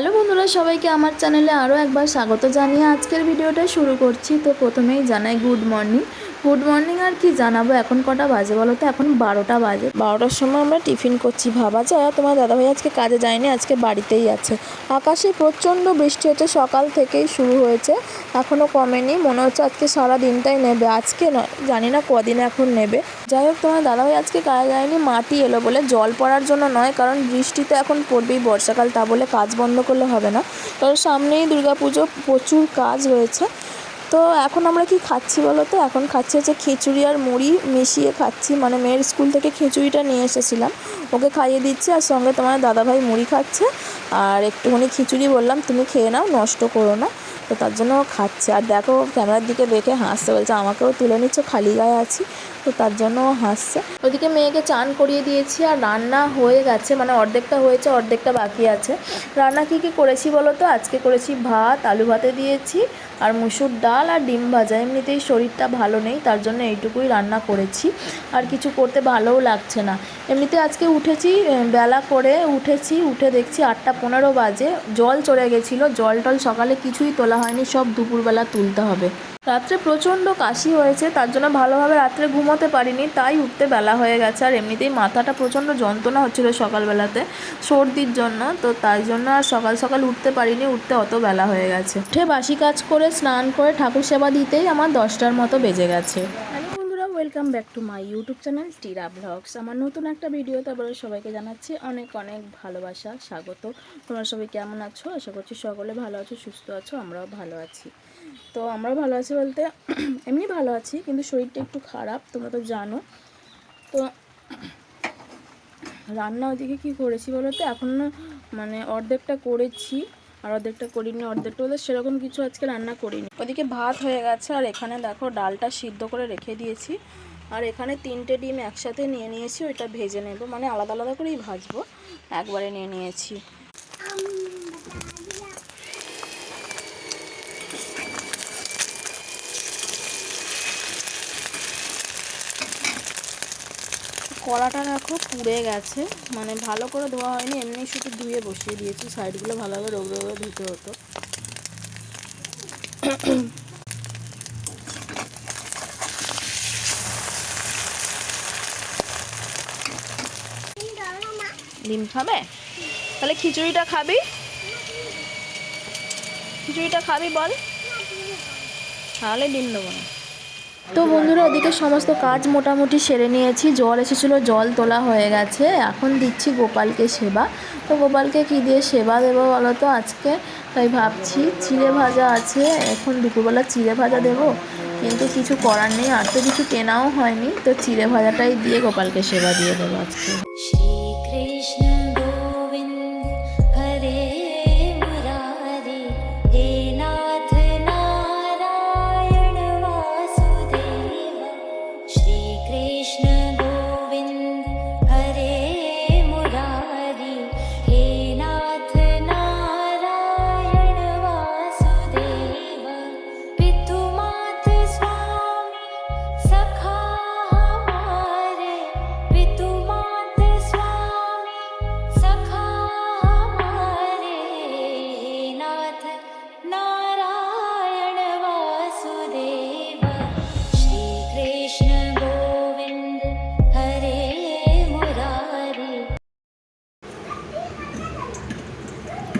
Hello বন্ধুরা, সবাইকে আমার চ্যানেলে আরও একবার স্বাগত জানিয়ে আজকের ভিডিওটা শুরু করছি। তো প্রথমেই জানাই গুড মর্নিং। গুড মর্নিং আর কি জানাব? এখন কটা বাজে বলো তো? এখন বারোটা বাজে। বারোটার সময় আমরা টিফিন করছি ভাবা যায়। তোমার দাদাভাই আজকে কাজে যায়নি, আজকে বাড়িতেই আছে। আকাশে প্রচণ্ড বৃষ্টি হচ্ছে, সকাল থেকেই শুরু হয়েছে। এখনও কমেনি। মনে হচ্ছে আজকে সারা দিনটাই নেবে। আজকে নয়, জানি না কদিন এখন নেবে। যাই হোক, তোমার দাদাভাই আজকে কাজে যায়নি, মাটি এলো বলে। জল পড়ার জন্য নয়, কারণ বৃষ্টি তো এখন পড়বেই বর্ষাকাল, তা বলে কাজ বন্ধ করলে হবে না। কারণ সামনেই দুর্গাপুজো প্রচুর কাজ রয়েছে। তো এখন আমরা কি খাচ্ছি বলো তো? এখন খাচ্ছি হচ্ছে খিচুড়ি আর মুড়ি মিশিয়ে খাচ্ছি। মানে মেয়ের স্কুল থেকে খিচুড়িটা নিয়ে এসেছিলাম। ওকে খাইয়ে দিচ্ছি আর সঙ্গে তোমার দাদাভাই মুড়ি খাচ্ছে। আর একটুখানি খিচুড়ি বললাম, তুমি খেয়ে নাও, নষ্ট করো না। তো তার জন্য ও খাচ্ছে। আর দেখো, ক্যামেরার দিকে দেখে হাসতে বলছে, আমাকেও তুলে নিচ্ছ, খালি গায়ে আছি। তো তার জন্য ও হাসছে। ওদিকে মেয়েকে চান করিয়ে দিয়েছি আর রান্না হয়ে গেছে মানে অর্ধেকটা হয়েছে, অর্ধেকটা বাকি আছে। রান্না কী কী করেছি বলো তো? আজকে করেছি ভাত, আলু ভাতে দিয়েছি আর মুসুর ডাল আর ডিম ভাজা। এমনিতেই শরীরটা ভালো নেই, তার জন্য এইটুকুই রান্না করেছি। আর কিছু করতে ভালোও লাগছে না। এমনিতে আজকে উঠেছি বেলা করে উঠেছি, উঠে দেখছি আটটা পনেরো বাজে। জল চড়ে গেছিল, জল টল সকালে কিছুই তোলা হয়নি, সব দুপুরবেলা তুলতে হবে। রাত্রে প্রচণ্ড কাশি হয়েছে, তার জন্য ভালোভাবে রাত্রে ঘুমোতে পারিনি, তাই উঠতে বেলা হয়ে গেছে। আর এমনিতেই মাথাটা প্রচণ্ড যন্ত্রণা হচ্ছিল সকালবেলাতে, সর্দির জন্য, তো তাই জন্য আর সকাল সকাল উঠতে পারিনি, উঠতে অত বেলা হয়ে গেছে। উঠে বাসি কাজ করে, স্নান করে, ঠাকুর সেবা দিতেই আমার দশটার মতো বেজে গেছে। Welcome back to my YouTube channel Tira vlogs আমার নতুন একটা ভিডিও তারপরে সবাইকে জানাচ্ছি অনেক অনেক ভালোবাসা, স্বাগত। তোমরা সবাই কেমন আছো? আশা করছি সকলে ভালো আছো, সুস্থ আছো, আমরাও ভালো আছি। তো আমরা ভালো আছি বলতে, এমনি ভালো আছি, কিন্তু শরীরটা একটু খারাপ, তোমরা তো জানো। তো রান্না ওদিকে কী করেছি বলো তো এখন মানে অর্ধেকটা করেছি, আর অর্ধেকটা করিনি, অর্ধেকটা বলতে সেরকম কিছু আজকে রান্না করিনি। ওদিকে ভাত হয়ে গেছে, আর এখানে দেখো ডালটা সিদ্ধ করে রেখে দিয়েছি। আর এখানে তিনটে ডিম একসাথে নিয়ে নিয়েছি, ওইটা ভেজে নেব মানে আলাদা আলাদা করেই ভাজবো, একবারে নিয়ে নিয়েছি। কড়াটা দেখো পুড়ে গেছে। মানে ভালো করে ধোয়া হয়নি, এমনি শুধু ধুয়ে বসিয়ে দিয়েছি। সাইডগুলো ভালোভাবে রোগড়ে রোগড়ে ধুতে হতো। ডিম খাবে? তাহলে খিচুড়িটা খাবি? খিচুড়িটা খাবি বল। তাহলে ডিম দেবো না। তো বন্ধুরা ওদিকে সমস্ত কাজ মোটামুটি সেরে নিয়েছি। জল এসেছিল, জল তোলা হয়ে গেছে। এখন দিচ্ছি গোপালকে সেবা। তো গোপালকে কি দিয়ে সেবা দেবো বলো তো আজকে? তাই ভাবছি চিড়ে ভাজা আছে। এখন দুপুরবেলা চিড়ে ভাজা দেবো। কিন্তু কিছু করার নেই, আর তো কিছু কেনাও হয়নি। তো চিড়ে ভাজাটাই দিয়ে গোপালকে সেবা দিয়ে দেবো আজকে। শ্রীকৃষ্ণ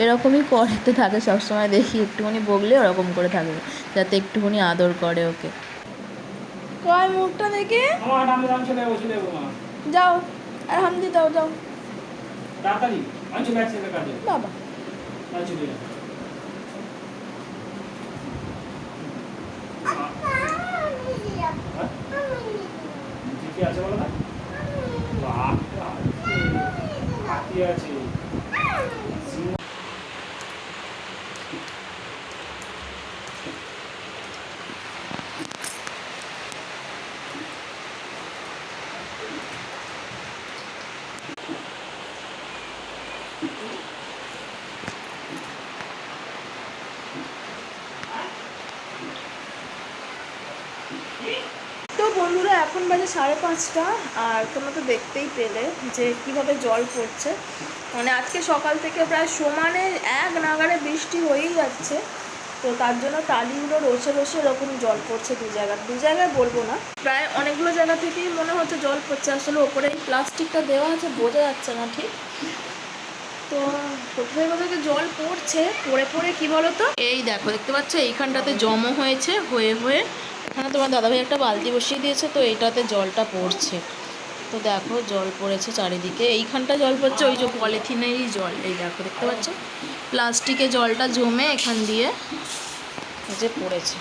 এরকমই করতে থাকে সবসময় দেখি একটুখানি বকলে ওরকম করে থাকে যাতে একটুখানি আদর করে ওকে। কয় মুখটা দেখে? যাও আর হামদি দাও যাও। বাবা। যাব ঠিকই আছে বলো? তো বন্ধুরা, এখন বাজে সাড়ে পাঁচটা আর তোমরা তো দেখতেই পেলে যে কীভাবে জল পড়ছে। মানে আজকে সকাল থেকে প্রায় সমানে এক নাগারে বৃষ্টি হয়েই যাচ্ছে। তো তার জন্য টালিগুলো রসে রসে এরকম জল পড়ছে দু জায়গায়। দু জায়গায় বলব না, প্রায় অনেকগুলো জায়গা থেকেই মনে হচ্ছে জল পড়ছে। আসলে ওপরে এই প্লাস্টিকটা দেওয়া আছে, বোঝা যাচ্ছে না ঠিক। তো কোথায় কোথায় জল পড়ছে, পড়ে পড়ে কি বলো তো এই দেখো, দেখতে পাচ্ছ? এইখানটাতে জমো হয়েছে, হয়ে হয়ে এখানে তোমার দাদাভাই একটা বালতি বসিয়ে দিয়েছে, তো এইটাতে জলটা পড়ছে। তো দেখো, জল পড়েছে চারিদিকে। এইখানটা জল পড়ছে, ওই যে পলিথিনেরই জল, এই দেখো, দেখতে পাচ্ছ? প্লাস্টিকে জলটা জমে এখান দিয়ে যে পড়েছে।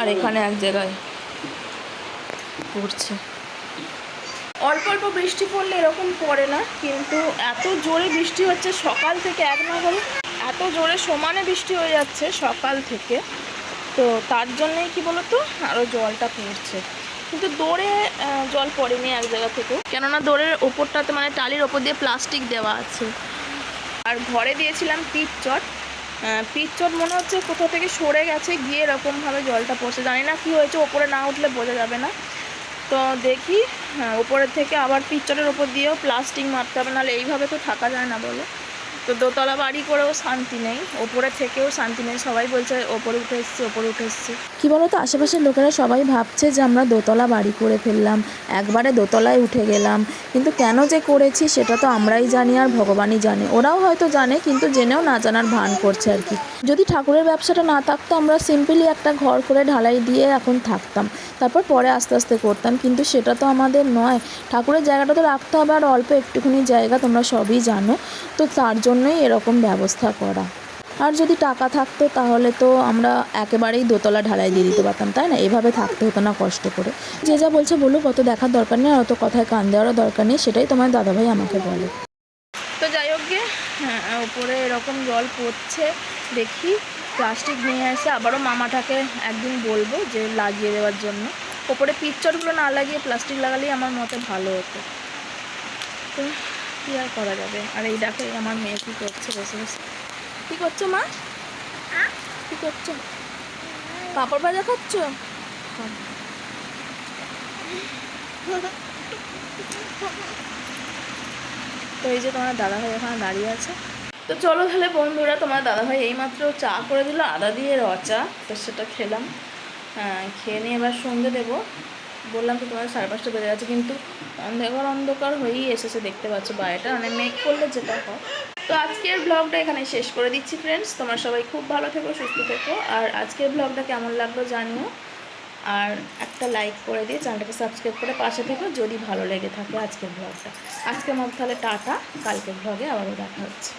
আর এখানে এক জায়গায় পড়ছে। অল্প অল্প বৃষ্টি পড়লে এরকম পড়ে না, কিন্তু এত জোরে বৃষ্টি হচ্ছে সকাল থেকে এক নাগারে, এত জোরে সমানে বৃষ্টি হয়ে যাচ্ছে সকাল থেকে। তো তার জন্যই কি বলতো? আরও জলটা পড়ছে। কিন্তু দৌড়ে জল পড়েনি এক জায়গা থেকেও। কেননা দৌড়ের ওপরটাতে মানে টালির ওপর দিয়ে প্লাস্টিক দেওয়া আছে। আর ঘরে দিয়েছিলাম পিচ চট পিচ চট মনে হচ্ছে কোথাও থেকে সরে গেছে, গিয়ে এরকমভাবে জলটা পড়ছে। জানি না কি হয়েছে, ওপরে না উঠলে বোঝা যাবে না। তো দেখি হ্যাঁ ওপরের থেকে আবার পিকচারের ওপর দিয়েও প্লাস্টিক মারতে হবে, নাহলে এইভাবে তো থাকা যায় না বলো। তো দোতলা বাড়ি করেও শান্তি নেই। ওপরে থেকেও শান্তি নেই। সবাই বলছে, ওপরে উঠে এসছি, ওপরে উঠে এসছি। কী বলো তো আশেপাশের লোকেরা সবাই ভাবছে যে আমরা দোতলা বাড়ি করে ফেললাম। একবারে দোতলায় উঠে গেলাম। কিন্তু কেন যে করেছি সেটা তো আমরাই জানি আর ভগবানই জানে। ওরাও হয়তো জানে, কিন্তু জেনেও না জানার ভান করছে আর কি। যদি ঠাকুরের ব্যবসাটা না থাকতো, আমরা সিম্পলি একটা ঘর করে ঢালাই দিয়ে এখন থাকতাম। তারপর পরে আস্তে আস্তে করতাম। কিন্তু সেটা তো আমাদের নয়। ঠাকুরের জায়গাটা তো রাখতে হবে আর অল্প একটুখানি জায়গা তোমরা সবই জানো। তো তার জন্যই এরকম ব্যবস্থা করা। আর যদি টাকা থাকতো তাহলে তো আমরা একেবারেই দোতলা ঢালাই দিয়ে দিতে পারতাম, তাই না? এভাবে থাকতে হতো না কষ্ট করে। যে যা বলছে বলুক, অত দেখার দরকার নেই আর অত কথায় কান দেওয়ারও দরকার নেই, সেটাই তোমার দাদাভাই আমাকে বলে। তো যাই হোক গিয়ে হ্যাঁ উপরে এরকম জল পড়ছে, দেখি। প্লাস্টিক নিয়ে এসে আবারও মামাটাকে একদিন বলব যে লাগিয়ে দেওয়ার জন্য। ওপরে পিকচারগুলো না লাগিয়ে প্লাস্টিক লাগালেই আমার মতে ভালো হতো। তো কী আর করা যাবে? আর এই দেখো আমার মেয়ে কী করছে বসে বসে। কী করছ মা? কী করছ? পাপড় ভাজা খাচ্ছ? তো এই যে তোমার দাদাভাই ওখানে দাঁড়িয়ে আছে। তো চলো তাহলে বন্ধুরা তোমার দাদাভাই এইমাত্র চা করে দিল আদা দিয়ে র চা তো সেটা খেলাম। হ্যাঁ, খেয়ে নিয়ে এবার সন্ধে দেবো। বললাম তো তোমার সাড়ে পাঁচটা বেজে গেছে, কিন্তু অন্ধকার অন্ধকার হয়েই এসেছে, দেখতে পাচ্ছ বাইরেটা। মানে মেঘ করলে যেটা হয়। তো আজকের ব্লগটা এখানে শেষ করে দিচ্ছি ফ্রেন্ডস তোমার সবাই খুব ভালো থেকো, সুস্থ থেকো। আর আজকের ব্লগটা কেমন লাগল জানিও। আর একটা লাইক করে দিয়ে চ্যানেলটাকে সাবস্ক্রাইব করে পাশে থেকো, যদি ভালো লেগে থাকে আজকের ব্লগটা আজকের মতো তাহলে টাটা। কালকের ব্লগে আবারও দেখা হচ্ছে।